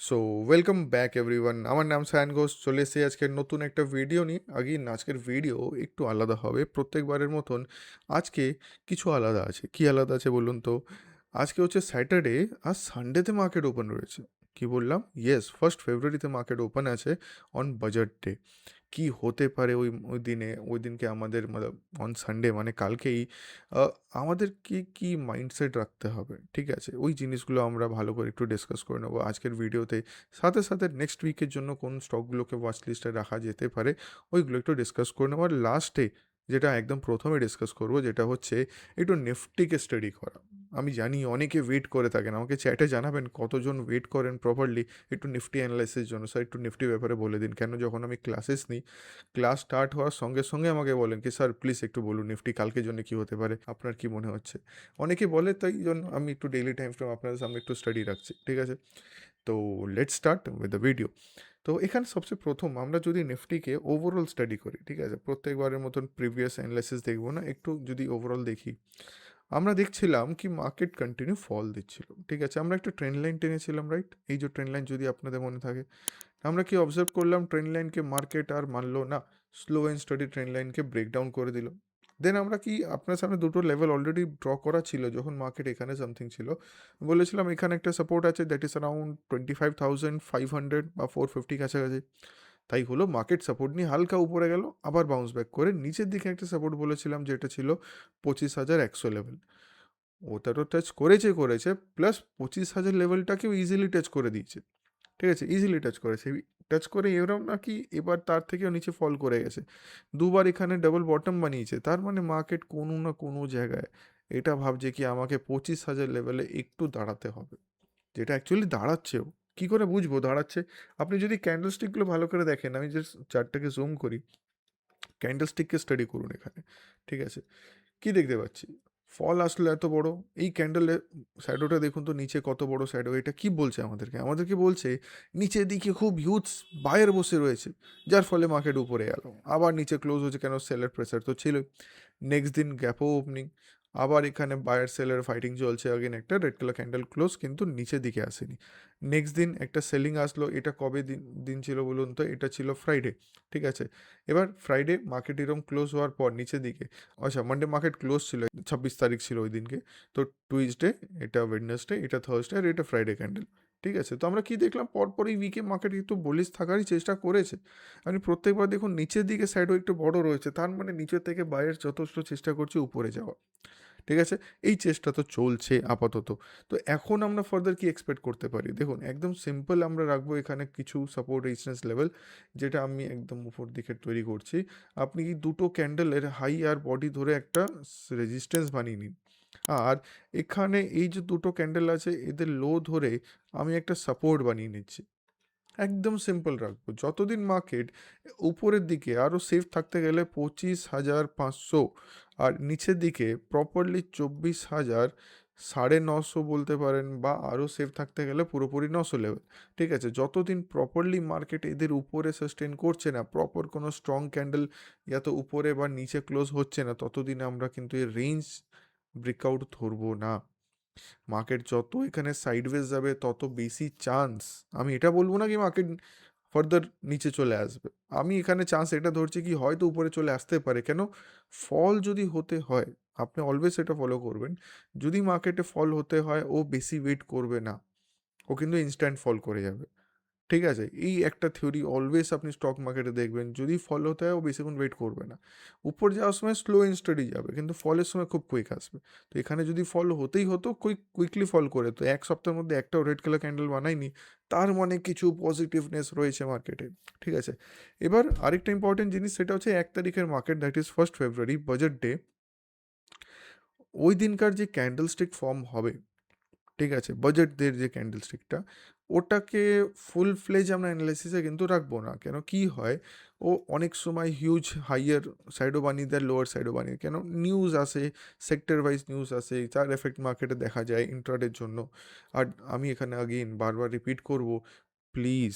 So welcome back everyone আমার নাম সায়ন ঘোষ। চলে এসেছি আজকের নতুন একটা ভিডিও নিয়ে। আগে আজকের ভিডিও একটু আলাদা হবে। প্রত্যেকবারের মতন আজকে কিছু আলাদা আছে। কি আলাদা আছে বলুন তো? আজকে হচ্ছে স্যাটারডে আর সানডেতে মার্কেট ওপেন রয়েছে। কি বললাম? ইয়েস ফার্স্ট ফেব্রুয়ারিতে মার্কেট ওপেন আছে অন বাজেট ডে কি হতে পারে ওই ওই দিনে? ওই দিনকে আমাদের অন সানডে মানে কালকেই আহ, আমাদের কি কি মাইন্ডসেট রাখতে হবে? ঠিক আছে? ওই জিনিসগুলো আমরা ভালো করে একটু ডিসকাস করে নেব আজকের ভিডিওতে। সাথে সাথে নেক্সট উইকের জন্য কোন স্টকগুলোকে ওয়াচ লিস্টে রাখা যেতে পারে ওইগুলো একটু ডিসকাস করে নেব। আর লাস্টে যেটা একদম প্রথমে ডিসকাস করব যেটা হচ্ছে একটু নিফটিকে স্টাডি করা। আমি জানি অনেকে ওয়েট করে থাকেন। আমাকে চ্যাটে জানাবেন কতজন ওয়েট করেন প্রপারলি একটু নিফটি অ্যানালাইসিস জন্য। স্যার একটু নিফটি ব্যাপারে বলে দিন। কেন? যখন আমি ক্লাসেস নিই ক্লাস স্টার্ট হওয়ার সঙ্গে সঙ্গে আমাকে বলেন কি স্যার প্লিজ একটু বলুন নিফটি কালকের জন্য কি হতে পারে? আপনার কি মনে হচ্ছে? অনেকে বলে, তাই জন্য আমি একটু ডেইলি টাইম ফ্রেম আপনাদের সামনে একটু স্টাডি রাখছি। ঠিক আছে? তো let start with the video তো এখানে সবচেয়ে প্রথম আমরা যদি নিফটিকে ওভারঅল স্টাডি করি, ঠিক আছে? প্রত্যেকবারের মতন প্রিভিয়াস অ্যানালাইসিস দেখব না। একটু যদি ওভারঅল দেখি আমরা দেখছিলাম কি মার্কেট কন্টিনিউ ফল দিচ্ছিল। ঠিক আছে, আমরা একটা ট্রেন লাইন টেনেছিলাম রাইট এই যে ট্রেন লাইন যদি আপনাদের মনে থাকে, আমরা কি অবজার্ভ করলাম ট্রেন লাইনকে মার্কেট আর মানলো না স্লো অ্যান্ড স্টাডি ট্রেন লাইনকে ব্রেকডাউন করে দিল? দেন আমরা কি আপনার সামনে দুটো লেভেল অলরেডি ড্র করা ছিল, যখন মার্কেট এখানে সামথিং ছিল। বলেছিলাম এখানে একটা সাপোর্ট আছে that is around twenty five thousand five hundred বা ফোর ফিফটি কাছাকাছি। তাই হলো মার্কেট সাপোর্ট নিয়ে হালকা উপরে গেল, আবার বাউন্স ব্যাক করে নিচের দিকে একটা সাপোর্ট বলেছিলাম যেটা ছিল পঁচিশ হাজার একশো লেভেল ওটা তো টাচ করেছে করেছে প্লাস পঁচিশ হাজার লেভেলটাকেও ইজিলি টাচ করে দিয়েছে। ঠিক আছে ইজিলি টাচ করেছে। টাচ করে এরকম নাকি এবার তার থেকেও নিচে ফল করে গেছে। দুবার এখানে ডাবল বটম বানিয়েছে, তার মানে মার্কেট কোনো না কোনো জায়গায় এটা ভাবছে কি আমাকে পঁচিশ হাজার লেভেলে একটু দাঁড়াতে হবে, যেটা অ্যাকচুয়ালি দাঁড়াচ্ছেও। কী করে বুঝব? দাঁড়াচ্ছে। আপনি যদি ক্যান্ডেলস্টিকগুলো ভালো করে দেখেন, আমি যে চারটাকে জুম করি। ক্যান্ডেলস্টিককে স্টাডি করুন এখানে, ঠিক আছে? কি দেখতে পাচ্ছি? ফল আসলো এত বড়। এই ক্যান্ডেলের শ্যাডোটা দেখুন তো নিচে কত বড় শ্যাডো এটা কি বলছে আমাদেরকে? আমাদেরকে বলছে, নিচের দিকে খুব হিউজ বায়ার বসে রয়েছে, যার ফলে মার্কেট উপরে গেল আবার নিচে ক্লোজ হয়েছে কেন? সেলের প্রেসার তো ছিল নেক্সট দিন গ্যাপও ওপেনিং আবার এখানে বায়ার সেলের ফাইটিং চলছে আগেন একটা রেড কালার ক্যান্ডেল ক্লোজ কিন্তু নিচের দিকে আসেনি। নেক্সট দিন একটা সেলিং আসলো, এটা কবে দিন দিন ছিল বলুন তো? এটা ছিল ফ্রাইডে ঠিক আছে? এবার ফ্রাইডে মার্কেট এরকম ক্লোজ হওয়ার পর নিচের দিকে আচ্ছা মানডে মার্কেট ক্লোজ ছিল, ছাব্বিশ তারিখ ছিল ওই দিনকে। তো টুইসডে এটা ওয়েডনেসডে এটা থার্সডে আর এটা ফ্রাইডে ক্যান্ডেল ঠিক আছে? তো আমরা কি দেখলাম? পরপরই উইকে মার্কেট একটু বলিস থাকারই চেষ্টা করেছে। আপনি প্রত্যেকবার দেখুন, নিচের দিকে সাইডও একটু বড় রয়েছে। তার মানে নিচের থেকে বাইরের যথেষ্ট চেষ্টা করছে উপরে যাওয়া ঠিক আছে? এই চেষ্টা তো চলছে আপাতত। তো এখন আমরা ফার্দার কি এক্সপেক্ট করতে পারি? দেখুন, একদম সিম্পল আমরা রাখব এখানে কিছু সাপোর্ট রেজিস্ট্যান্স লেভেল যেটা আমি একদম উপর দিকে তৈরি করছি। আপনি দুটো ক্যান্ডেলের হাই আর বডি ধরে একটা রেজিস্ট্যান্স বানিয়ে নিন। আর এখানে এই যে দুটো ক্যান্ডেল আছে, এদের লো ধরে আমি একটা সাপোর্ট বানিয়ে নিচ্ছি। একদম সিম্পল রাখব। যতদিন মার্কেট উপরের দিকে আরও সেফ থাকতে গেলে পঁচিশ হাজার পাঁচশো আর নিচের দিকে প্রপারলি চব্বিশ হাজার সাড়ে নশো বলতে পারেন বা আরও সেফ থাকতে গেলে পুরোপুরি নশো লেভেল ঠিক আছে? যতদিন প্রপারলি মার্কেট এদের উপরে সাস্টেন করছে না প্রপার কোনো স্ট্রং ক্যান্ডেল ইয়া তো উপরে বা নিচে ক্লোজ হচ্ছে না, ততদিন আমরা কিন্তু এর রেঞ্জ ব্রেকআউট ধরবো না। মার্কেট যত এখানে সাইডওয়েজ যাবে, তত বেশি চান্স আমি এটা বলব না কি মার্কেট ফার্দার নিচে চলে আসবে। আমি এখানে চান্স এটা ধরছি কি হয়তো উপরে চলে আসতে পারে। কেন? ফল যদি হতে হয়, আপনি অলওয়েজ এটা ফলো করবেন। যদি মার্কেটে ফল হতে হয়, ও বেশি ওয়েট করবে না। ও কিন্তু ইনস্ট্যান্ট ফল করে যাবে। ঠিক আছে? এই একটা থিওরি অলওয়েজ আপনি স্টক মার্কেটে দেখবেন, যদি ফল হতে হয় ও বেশিক্ষণ ওয়েট করবে না। উপর যাওয়ার সময় স্লো ইন স্টাডি যাবে, কিন্তু ফলের সময় খুব কুইক আসবে। তো এখানে যদি ফল হতেই হতো কুইক কুইকলি ফল করে, তো এক সপ্তাহের মধ্যে একটাও রেড কালার ক্যান্ডেল বানায়নি, তার মানে কিছু পজিটিভনেস রয়েছে মার্কেটে ঠিক আছে? এবার আরেকটা ইম্পর্টেন্ট জিনিস, সেটা হচ্ছে এক তারিখের market that is first February budget day ওই দিনকার যে ক্যান্ডেল স্টিক ফর্ম হবে, ঠিক আছে? বাজেটদের যে ক্যান্ডেল স্টিকটা ওটাকে ফুল ফ্লেজ আমরা অ্যানালাইসিসে কিন্তু রাখব না। কেন? কি হয়? ও অনেক সময় হিউজ হাইয়ার সাইডও বানিয়ে দেয় লোয়ার সাইডও বানিয়ে কেন? নিউজ আসে সেক্টর ওয়াইজ নিউজ আসে, তার এফেক্ট মার্কেটে দেখা যায় ইন্ট্রাডের জন্য। আর আমি এখানে আগেন বারবার রিপিট করব প্লিজ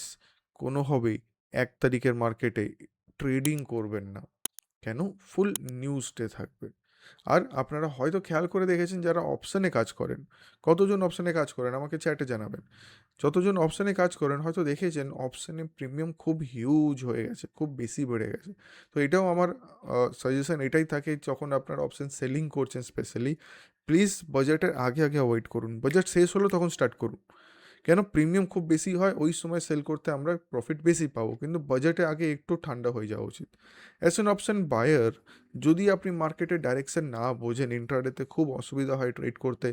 কোনোভাবেই এক তারিখের মার্কেটে ট্রেডিং করবেন না। কেন? ফুল নিউজ ডে থাকবে। আর আপনারা হয়তো খেয়াল করে দেখেছেন যারা অপশানে কাজ করেন। কতজন অপশানে কাজ করেন? আমাকে চ্যাটে জানাবেন। যতজন অপশানে কাজ করেন, হয়তো দেখেছেন অপশানে প্রিমিয়াম খুব হিউজ হয়ে গেছে, খুব বেশি বেড়ে গেছে। তো এটাও আমার সাজেশন এটাই থাকে যখন আপনার অপশান সেলিং করছেন স্পেশালি প্লিজ বাজেটের আগে আগে অ্যাভয়েড করুন। বাজেট শেষ হলো তখন স্টার্ট করুন। কেন? প্রিমিয়াম খুব বেশি হয়, ওই সময় সেল করতে আমরা প্রফিট বেশি পাবো, কিন্তু বাজেটে আগে একটু ঠান্ডা হয়ে যাওয়া উচিত। অ্যাজ অ্যান অপশান বায়ার যদি আপনি মার্কেটের ডাইরেকশন না বোঝেন ইন্টারডেতে খুব অসুবিধা হয় ট্রেড করতে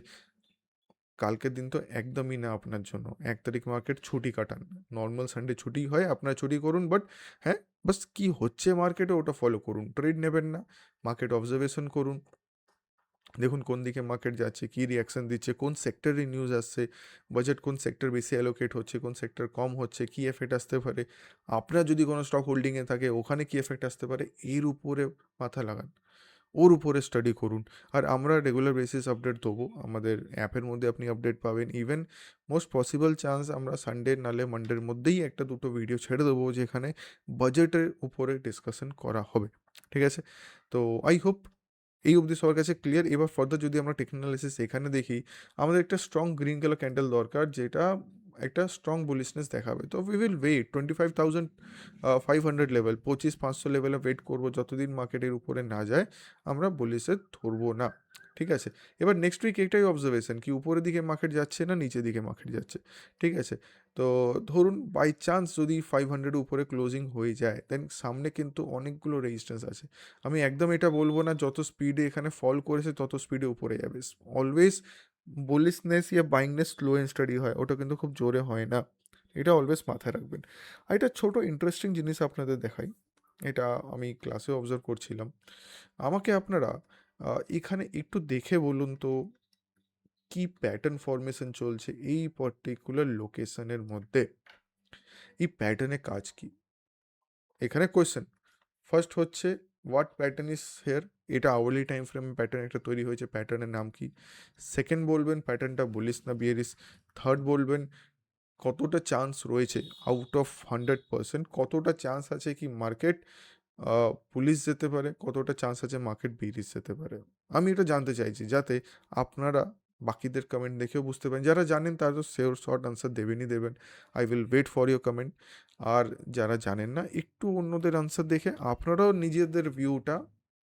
কালকের দিন তো একদমই না আপনার জন্য। এক তারিখ মার্কেট ছুটি কাটান। নর্মাল সানডে ছুটি হয়, আপনার ছুটি করুন বাট হ্যাঁ বাস কি হচ্ছে মার্কেটে ওটা ফলো করুন। ট্রেড নেবেন না মার্কেট অবজারভেশন করুন। দেখুন কোন দিকে মার্কেট যাচ্ছে, কী রিয়াকশন দিচ্ছে, কোন সেক্টরে নিউজ আসছে বাজেট কোন সেক্টর বেশি অ্যালোকেট হচ্ছে, কোন সেক্টর কম হচ্ছে, কী এফেক্ট আসতে পারে। আপনার যদি কোনো স্টক হোল্ডিংয়ে থাকে, ওখানে কী এফেক্ট আসতে পারে? এর উপরে মাথা লাগান। ওর উপরে স্টাডি করুন। আর আমরা রেগুলার বেসিস আপডেট দেবো। আমাদের অ্যাপের মধ্যে আপনি আপডেট পাবেন। ইভেন মোস্ট পসিবল চান্স আমরা সানডে নালে মানডের মধ্যেই একটা দুটো ভিডিও ছেড়ে দেবো, যেখানে বাজেটের উপরে ডিসকাশন করা হবে। ঠিক আছে? তো আই হোপ এই অবধি সবার কাছে ক্লিয়ার এবার ফার্দার যদি আমরা টেকনোলজিস এখানে দেখি, আমাদের একটা স্ট্রং গ্রিন কালার ক্যান্ডেল দরকার, যেটা একটা স্ট্রং বুলিশনেস দেখাবে। তো we will wait twenty five thousand five hundred level পঁচিশ পাঁচশো লেভেলে ওয়েট করব যতদিন মার্কেটের উপরে না যায়, আমরা বুলিশে ধরবো না। ঠিক আছে? এবার নেক্সট উইক একটাই অবজারভেশন কি উপরের দিকে মার্কেট যাচ্ছে না নিচের দিকে মার্কেট যাচ্ছে? ঠিক আছে? তো ধরুন বাই চান্স যদি ফাইভ হান্ড্রেড উপরে ক্লোজিং হয়ে যায় দেন সামনে কিন্তু অনেকগুলো রেজিস্ট্যান্স আছে। আমি একদম এটা বলব না, যত স্পিডে এখানে ফল করেছে, তত স্পিডে উপরে যাবে। Always bullishness yeah buyingness slow and steady হয়, ওটা কিন্তু খুব জোরে হয় না। এটা অলওয়েজ মাথায় রাখবেন। আর এটা ছোটো ইন্টারেস্টিং জিনিস আপনাদের দেখাই। এটা আমি ক্লাসে অবজার্ভ করছিলাম। আমাকে আপনারা এখানে একটু দেখে বলুন তো, কি প্যাটার্ন ফরমেশন চলছে এই পার্টিকুলার লোকেশনের মধ্যে? এই প্যাটার্নে কাজ কি? এখানে কোয়েশ্চেন। ফার্স্ট হচ্ছে, হোয়াট প্যাটার্ন ইজ হেয়ার? এটা আওয়ারলি টাইম ফ্রেম প্যাটার্ন একটা তৈরি হয়েছে প্যাটার্নের নাম কি? সেকেন্ড বলবেন প্যাটার্নটা বলিস না বিয়ারিস থার্ড বলবেন, কতটা চান্স রয়েছে? আউট অফ হান্ড্রেড পার্সেন্ট কতটা চান্স আছে কি মার্কেট পুলিশ যেতে পারে? কতটা চান্স আছে মার্কেট বেরিয়ে যেতে পারে? আমি এটা জানতে চাইছি যাতে আপনারা বাকিদের কমেন্ট দেখেও বুঝতে পারেন। যারা জানেন তারা তো সেওর শর্ট আনসার দেবেনই দেবেন। I will wait for your comment আর যারা জানেন না, একটু অন্যদের আনসার দেখে, আপনারাও নিজেদের ভিউটা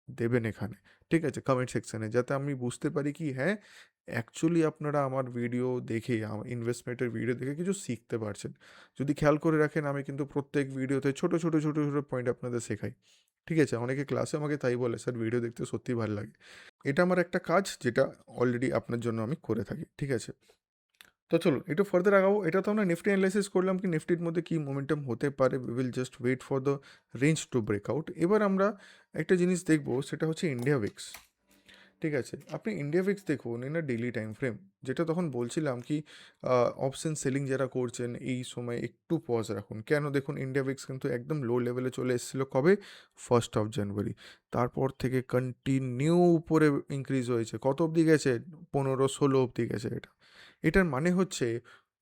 দেবেন এখানে। ঠিক আছে? কমেন্ট সেকশানে যাতে আমি বুঝতে পারি কি হ্যাঁ অ্যাকচুয়ালি আপনারা আমার ভিডিও দেখে ইনভেস্টমেন্টের ভিডিও দেখে কিছু শিখতে পারছেন। যদি খেয়াল করে রাখেন, আমি কিন্তু প্রত্যেক ভিডিওতে ছোটো ছোটো ছোটো ছোটো পয়েন্ট আপনাদের শেখাই। ঠিক আছে? অনেকে ক্লাসে আমাকে তাই বলে স্যার ভিডিও দেখতে সত্যি ভালো লাগে। এটা আমার একটা কাজ, যেটা অলরেডি আপনার জন্য আমি করে থাকি। ঠিক আছে? তো চলো একটু ফার্দার আগাবো। এটা তো আমরা নিফটি অ্যানালাইসিস করলাম কি নিফটির মধ্যে কী মোমেন্টাম হতে পারে। We will just wait for the range to break out এবার আমরা একটা জিনিস দেখব, সেটা হচ্ছে ইন্ডিয়া উইক্স ঠিক আছে? আপনি ইন্ডিয়া উইক্স দেখুন in a daily time frame যেটা তখন বলছিলাম কি অপশন সেলিং যারা করছেন, এই সময় একটু পজ রাখুন। কেন? দেখুন ইন্ডিয়া উইক্স কিন্তু একদম লো লেভেলে চলে এসেছিল কবে? ফার্স্ট অফ জানুয়ারি তারপর থেকে কন্টিনিউ উপরে ইনক্রিজ হয়েছে। কত অবধি গেছে? পনেরো, ষোলো অবধি গেছে এটা। এটার মানে হচ্ছে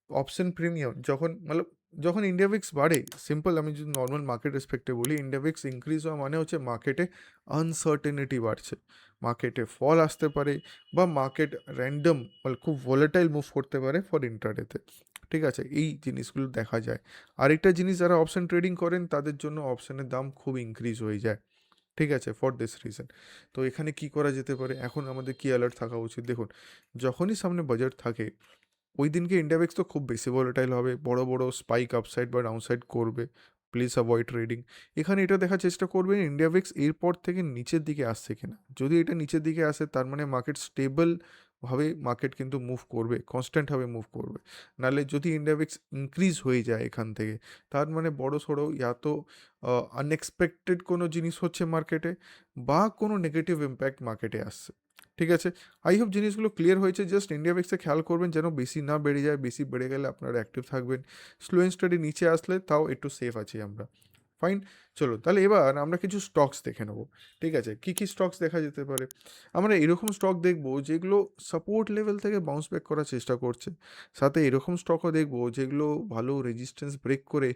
অপশন প্রিমিয়াম যখন মানে যখন ইন্ডিয়া উইক্স বাড়ে সিম্পল আমি যদি নর্মাল মার্কেট রেসপেক্টে বলি ইন্ডিয়া উইক্স ইনক্রিজ হওয়া মানে হচ্ছে মার্কেটে আনসার্টেনিটি বাড়ছে। মার্কেটে ফল আসতে পারে বা মার্কেট র্যান্ডম মানে খুব ভোলেটাইল মুভ করতে পারে ফর ইন্টারডেতে ঠিক আছে? এই জিনিসগুলো দেখা যায়। আরেকটা জিনিস যারা অপশান ট্রেডিং করেন, তাদের জন্য অপশানের দাম খুব ইনক্রিজ হয়ে যায়। ঠিক আছে ফর দিস রিজন তো এখানে কি করা যেতে পারে? এখন আমাদের কি অ্যালার্ট থাকা উচিত? দেখুন, যখনই সামনে বাজেট থাকে, ওই দিনকে ইন্ডিয়াবেক্স তো খুব বেশি ভোলেটাইল হবে। বড় বড় স্পাইক আপসাইড বা ডাউনসাইড করবে। প্লিজ অ্যাভয়েড ট্রেডিং এখানে এটা দেখার চেষ্টা করবেন ইন্ডিয়া ইন্ডিয়াবেক্স এরপর থেকে নিচের দিকে আসছে কিনা। যদি এটা নিচের দিকে আসে, তার মানে মার্কেট স্টেবল ভাবে মার্কেট কিন্তু মুভ করবে কনস্ট্যান্টভাবে মুভ করবে। নাহলে যদি ইন্ডিয়াবেক্স ইনক্রিজ হয়ে যায় এখান থেকে, তার মানে বড় সড়ো ইয়া তো আনএক্সপেক্টেড কোনো জিনিস হচ্ছে মার্কেটে বা কোনো নেগেটিভ ইম্প্যাক্ট মার্কেটে আসছে। ঠিক আছে? আই হোপ জিনিসগুলো ক্লিয়ার হয়েছে। জাস্ট ইন্ডিয়া বেক্সে খেয়াল করবেন যেন বেশি না বেড়ে যায়, বেশি বেড়ে গেলে আপনারা অ্যাক্টিভ থাকবেন। স্লো অ্যান্ড স্টাডি নিচে আসলে তাও একটু সেফ আছি আমরা। ফাইন চলো তাহলে এবার আমরা কিছু স্টকস দেখে নেব। ঠিক আছে? কী কী স্টকস দেখা যেতে পারে? আমরা এরকম স্টক দেখব যেগুলো সাপোর্ট লেভেল থেকে বাউন্স ব্যাক করার চেষ্টা করছে। সাথে এরকম স্টকও দেখব যেগুলো ভালো রেজিস্ট্যান্স ব্রেক করে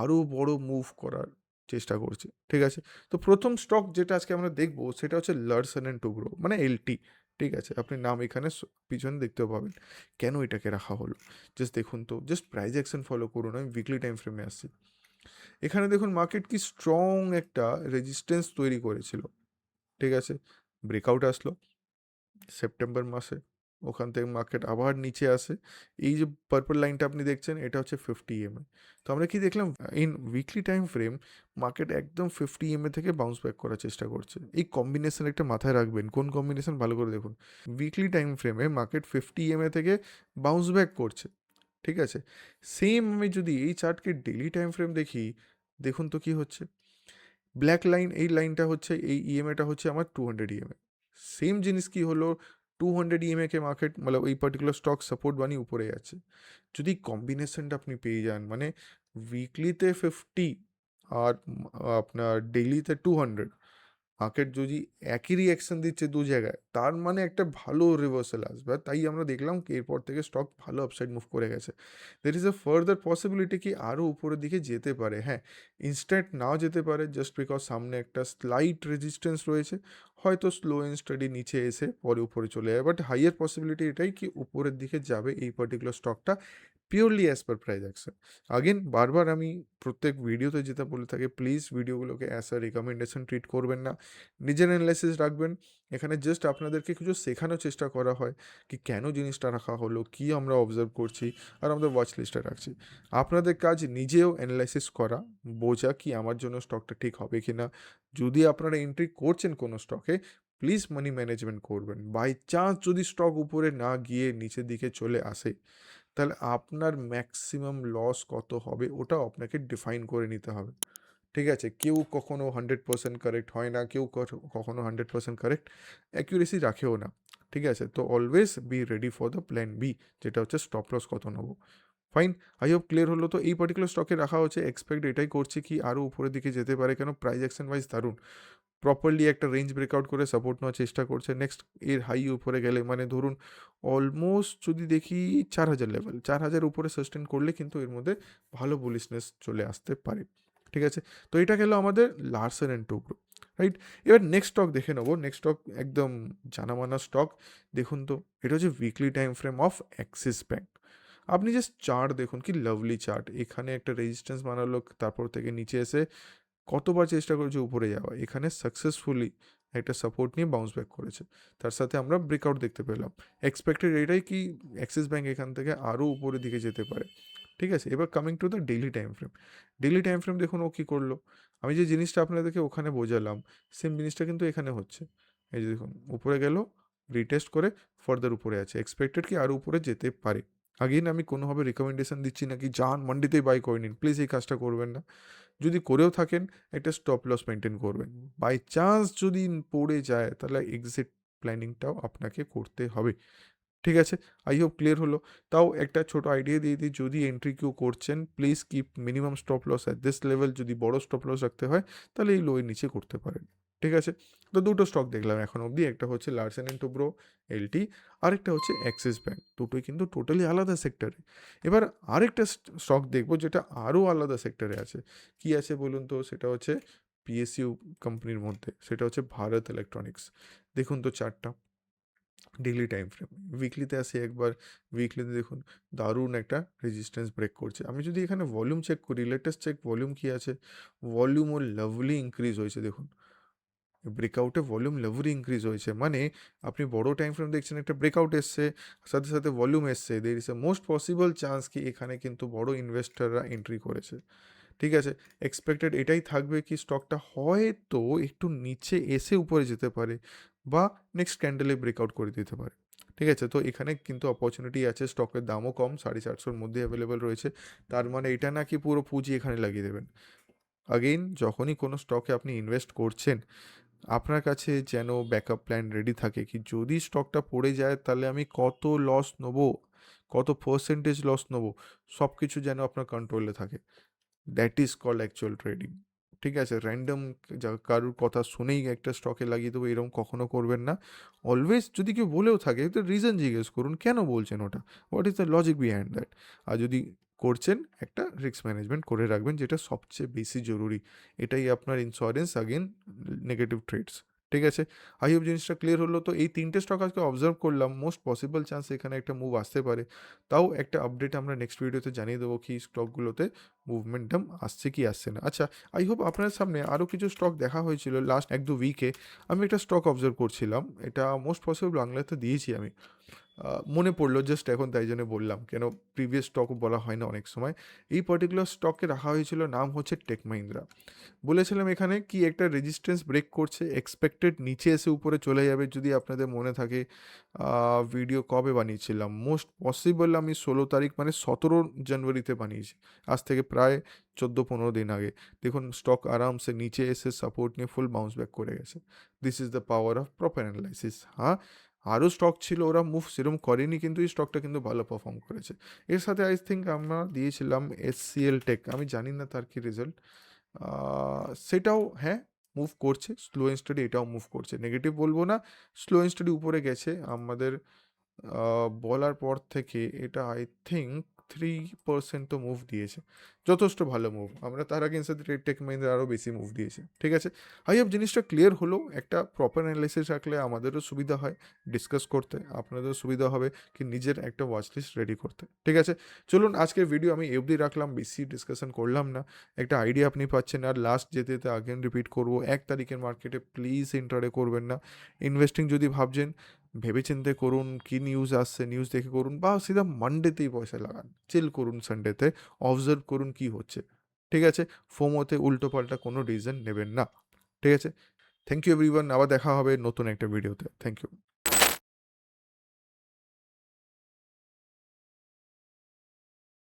আরও বড় মুভ করার চেষ্টা করছে। ঠিক আছে? তো প্রথম স্টক যেটা আজকে আমরা দেখব সেটা হচ্ছে লার্সন অ্যান্ড টুগ্রো মানে এলটি ঠিক আছে? আপনি নাম এখানে পিছনে দেখতেও পাবেন। কেন এটাকে রাখা হলো? জাস্ট দেখুন তো জাস্ট প্রাইজ অ্যাকশন ফলো করুন। আমি উইকলি টাইম ফ্রেমে আসছি। এখানে দেখুন মার্কেট কি স্ট্রং একটা রেজিস্ট্যান্স তৈরি করেছিল। ঠিক আছে? ব্রেকআউট আসলো সেপ্টেম্বর মাসে। ওখান থেকে মার্কেট আবার নিচে আসে। এই যে পার্পল লাইনটা আপনি দেখছেন, এটা হচ্ছে ফিফটি এমএ তো আমরা কি দেখলাম? In weekly time frame market একদম ফিফটি এমএ থেকে বাউন্স ব্যাক করার চেষ্টা করছে। এই কম্বিনেশন একটা মাথায় রাখবেন। কোন কম্বিনেশন ভালো করে দেখুন। উইকলি টাইম ফ্রেমে মার্কেট ফিফটি এমএ থেকে বাউন্স ব্যাক করছে। ঠিক আছে? সেম আমি যদি এই চার্টকে ডেলি টাইম ফ্রেম দেখি, দেখুন তো কি হচ্ছে? ব্ল্যাক লাইন এই লাইনটা হচ্ছে, এই ইএমএটা হচ্ছে আমার টু হান্ড্রেড ইএমএ সেম জিনিস কি হলো? টু হান্ড্রেড ইএমএ কে মার্কেট মানে এই পার্টিকুলার স্টক সাপোর্ট বানিয়ে উপরে যাচ্ছে যদি কম্বিনেশনটা আপনি পেয়ে যান মানে উইকলিতে ফিফটি আর আপনার ডেইলিতে টু হান্ড্রেড মার্কেট যদি একই রিয়াকশন দিচ্ছে দু জায়গায়। তার মানে একটা ভালো রিভার্সাল আসবে। তাই আমরা দেখলাম কি এরপর থেকে স্টক ভালো আপসাইড মুভ করে গেছে। There is a further possibility কি আরও উপরের দিকে যেতে পারে। হ্যাঁ ইনস্ট্যান্ট নাও যেতে পারে জাস্ট বিকজ সামনে একটা স্লাইট রেজিস্ট্যান্স রয়েছে। হয়তো স্লো অ্যান্ড স্টাডি নিচে এসে পরে উপরে চলে যায়। বাট হাইয়ার পসিবিলিটি এটাই কি উপরের দিকে যাবে এই পার্টিকুলার স্টকটা purely as per price action again বারবার আমি প্রত্যেক ভিডিওতে যেটা বলে থাকি প্লিজ ভিডিওগুলোকে অ্যাজ আ রিকমেন্ডেশন ট্রিট করবেন না। নিজের অ্যানালাইসিস রাখবেন। এখানে জাস্ট আপনাদেরকে কিছু শেখানোর চেষ্টা করা হয় কি কেন জিনিসটা রাখা হলো, কি আমরা অবজার্ভ করছি আর আমাদের ওয়াচ লিস্টে রাখছি। আপনাদের কাজ নিজেও অ্যানালাইসিস করা, বোঝা কি আমার জন্য স্টকটা ঠিক হবে কি না যদি আপনারা এন্ট্রি করছেন কোনো স্টকে প্লিজ মানি ম্যানেজমেন্ট করবেন। বাই চান্স যদি স্টক উপরে না গিয়ে নিচের দিকে চলে আসে তাহলে আপনার ম্যাক্সিমাম লস কত হবে ওটাও আপনাকে ডিফাইন করে নিতে হবে। ঠিক আছে? কেউ কখনো হান্ড্রেড পার্সেন্ট কারেক্ট হয় না, কেউ কখ- কখনো হান্ড্রেড পার্সেন্ট কারেক্ট অ্যাকিউরেসি রাখেও না। ঠিক আছে? তো always be ready for the plan B যেটা হচ্ছে স্টপ লস কত নেব। ফাইন আই হোপ ক্লিয়ার হলো। তো এই পার্টিকুলার স্টকে রাখা হচ্ছে এক্সপেক্ট এটাই করছি কি আরও উপরের দিকে যেতে পারে কেন? প্রাইস অ্যাকশন ওয়াইজ দারুণ। প্রপারলি একটা রেঞ্জ ব্রেকআউট করে সাপোর্ট নেওয়ার চেষ্টা করছে। নেক্সট এর হাই উপরে গেলে মানে ধরুন অলমোস্ট যদি দেখি চার হাজার লেভেল চার হাজার উপরে সাস্টেন করলে কিন্তু এর মধ্যে ভালো বুলিশনেস চলে আসতে পারে। ঠিক আছে? তো এটা গেল আমাদের লার্সেন অ্যান্ড টুব্রো রাইট এবার নেক্সট স্টক দেখে নেব। নেক্সট স্টক একদম জানামানা স্টক দেখুন তো, এটা হচ্ছে weekly time frame of Axis Bank আপনি জাস্ট চার্ট দেখুন কি লাভলি চার্ট এখানে একটা রেজিস্ট্যান্স বানালো, তারপর থেকে নিচে এসে কতবার চেষ্টা করেছে উপরে যাওয়া, এখানে সাকসেসফুলি একটা সাপোর্ট নিয়ে বাউন্স ব্যাক করেছে। তার সাথে আমরা ব্রেকআউট দেখতে পেলাম। এক্সপেক্টেড এটাই কি অ্যাক্সিস ব্যাঙ্ক এখান থেকে আরও উপরের দিকে যেতে পারে। ঠিক আছে? এবার coming to the daily time frame daily time frame দেখুন ও কী করল। আমি যে জিনিসটা আপনাদেরকে ওখানে বোঝালাম সেম জিনিসটা কিন্তু এখানে হচ্ছে। এই যে দেখুন, উপরে গেল রিটেস্ট করে ফার্দার উপরে আছে। এক্সপেক্টেড কি আরও উপরে যেতে পারে। আগেইন আমি কোনোভাবে রেকমেন্ডেশন দিচ্ছি না কি যান মান্ডিতেই বাই করে নিন। প্লিজ এই কাজটা করবেন না। যদি করেও থাকেন, একটা স্টপ লস মেনটেন করবেন। বাই চান্স যদি পড়ে যায়, তাহলে এক্সিট প্ল্যানিংটাও আপনাকে করতে হবে। ঠিক আছে? আই হোপ ক্লিয়ার হলো। তাও একটা ছোট আইডিয়া দিয়ে দিই। যদি এন্ট্রি কেউ করছেন please keep minimum stop loss at this level যদি বড় স্টপ লস রাখতে হয়, তাহলে এই লোয়ের নিচে করতে পারেন। ঠিক আছে? তো দুটো স্টক দেখলাম এখন অবধি। একটা হচ্ছে লার্সেন অ্যান্ড টুব্রো এলটি আরেকটা হচ্ছে অ্যাক্সিস ব্যাঙ্ক দুটোই কিন্তু টোটালি আলাদা সেক্টরে এবার আরেকটা স্টক দেখব যেটা আরও আলাদা সেক্টরে আছে। কি আছে বলুন তো? সেটা হচ্ছে পিএসইউ কোম্পানির মধ্যে। সেটা হচ্ছে ভারত ইলেকট্রনিক্স দেখুন তো চারটা। ডেইলি টাইম ফ্রেম উইকলিতে আসি একবার। উইকলিতে দেখুন দারুণ একটা রেজিস্ট্যান্স ব্রেক করছে। আমি যদি এখানে ভলিউম চেক করি লেটেস্ট চেক ভলিউম কী আছে? ভলিউমও লাভলি ইনক্রিজ হয়েছে, দেখুন। ব্রেকআউটে ভলিউম লাভলি ইনক্রিজ হয়েছে। মানে আপনি বড় টাইম ফ্রেম দেখছেন, একটা ব্রেকআউট এসছে, সাথে সাথে ভলিউম এসছে। There is a most possible chance কি এখানে কিন্তু বড় ইনভেস্টাররা এন্ট্রি করেছে। ঠিক আছে? এক্সপেক্টেড এটাই থাকবে কি স্টকটা হয়তো একটু নিচে এসে উপরে যেতে পারে বা নেক্সট ক্যান্ডেলে ব্রেকআউট করে দিতে পারে। ঠিক আছে? তো এখানে কিন্তু অপরচুনিটি আছে স্টকের দামও কম, সাড়ে চারশোর মধ্যে অ্যাভেলেবেল রয়েছে। তার মানে এটা না কি পুরো পুঁজি এখানে লাগিয়ে দেবেন। আগেইন যখনই কোনো স্টকে আপনি ইনভেস্ট করছেন আপনার কাছে যেন ব্যাকআপ প্ল্যান রেডি থাকে কি? যদি স্টকটা পড়ে যায়, তাহলে আমি কত লস নেব? কত পার্সেন্টেজ লস নেব? সব কিছু যেন আপনার কন্ট্রোলে থাকে। That is call actual trading ঠিক আছে? র্যান্ডম কারুর কথা শুনেই একটা স্টকে লাগিয়ে দেবো, এরকম কখনো করবেন না। অলওয়েজ যদি কেউ বলেও থাকে তো রিজন জিজ্ঞেস করুন, কেন বলছেন ওটা? What is the logic behind that আর যদি করছেন, একটা রিস্ক ম্যানেজমেন্ট করে রাখবেন যেটা সবচেয়ে বেশি জরুরি। এটাই আপনার ইন্স্যুরেন্স আগেন নেগেটিভ ট্রেডস ঠিক আছে? আই হোপ জিনিসটা ক্লিয়ার হলো। তো এই তিনটে স্টক আজকে অবজার্ভ করলাম। মোস্ট পসিবল চান্স এখানে একটা মুভ আসতে পারে। তাও একটা আপডেট আমরা নেক্সট ভিডিওতে জানিয়ে দেবো কি স্টকগুলোতে মুভমেন্টাম আসছে কি আসছে না। আচ্ছা আই হোপ আপনার সামনে আরও কিছু স্টক দেখা হয়েছিল লাস্ট এক দু উইকে আমি একটা স্টক অবজার্ভ করছিলাম। এটা মোস্ট পসিবল বাংলাতে দিয়েছি আমি। মনে পড়ল জাস্ট এখন তাই জন্য বললাম। কেন প্রিভিয়াস স্টকও বলা হয় না অনেক সময়। এই পার্টিকুলার স্টকে রাখা হয়েছিল, নাম হচ্ছে টেক মাহিন্দ্রা বলেছিলাম এখানে কি একটা রেজিস্ট্যান্স ব্রেক করছে এক্সপেক্টেড নিচে এসে উপরে চলে যাবে যদি আপনাদের মনে থাকে। ভিডিও কবে বানিয়েছিলাম? মোস্ট পসিবল আমি ষোলো তারিখ মানে সতেরো জানুয়ারিতে বানিয়েছি। আজ থেকে প্রায় চোদ্দ পনেরো দিন আগে। দেখুন স্টক আরামসে নিচে এসে সাপোর্ট নিয়ে ফুল বাউন্স ব্যাক করে গেছে। This is the power of proper analysis হ্যাঁ? আরও স্টক ছিল, ওরা মুভ সেরকম করেনি কিন্তু এই স্টকটা কিন্তু ভালো পারফর্ম করেছে। এর সাথে আই থিঙ্ক আমরা দিয়েছিলাম এসসিএল টেক আমি জানি না তার কি রেজাল্ট সেটাও হ্যাঁ মুভ করছে স্লো অ্যান্ড স্টাডি এটাও মুভ করছে। নেগেটিভ বলব না স্লো অ্যান্ড স্টাডি উপরে গেছে। আমাদের বলার পর থেকে এটা আই থিঙ্ক থ্রি পার্সেন্ট তো মুভ দিয়েছে। যথেষ্ট ভালো মুভ আমরা তার আগে ইনসাথে টেক মাইন্দ্রা আরও বেশি মুভ দিয়েছে। ঠিক আছে? আই হোপ জিনিসটা ক্লিয়ার হলো। একটা প্রপার অ্যানালাইসিস রাখলে আমাদেরও সুবিধা হয় ডিসকাস করতে। আপনাদেরও সুবিধা হবে কি নিজের একটা ওয়াচ লিস্ট রেডি করতে। ঠিক আছে? চলুন, আজকের ভিডিও আমি এফডি রাখলাম। বেশি ডিসকাশন করলাম না। একটা আইডিয়া আপনি পাচ্ছেন। আর লাস্ট যেতে যেতে আগেন রিপিট করব। এক তারিখের মার্কেটে প্লিজ ইন্টারে করবেন না। ইনভেস্টিং যদি ভাবছেন ভেবেচিন্তে করুন, কি নিউজ আসছে নিউজ দেখে করুন বা সিধা মানডেতেই পয়সা লাগান। চিল করুন সানডেতে অবজার্ভ করুন কি হচ্ছে। ঠিক আছে? ফোমোতে উল্টো পাল্টা কোনো ডিসিশন নেবেন না। ঠিক আছে? থ্যাংক ইউ এভরিওয়ান আবার দেখা হবে নতুন একটা ভিডিওতে থ্যাংক ইউ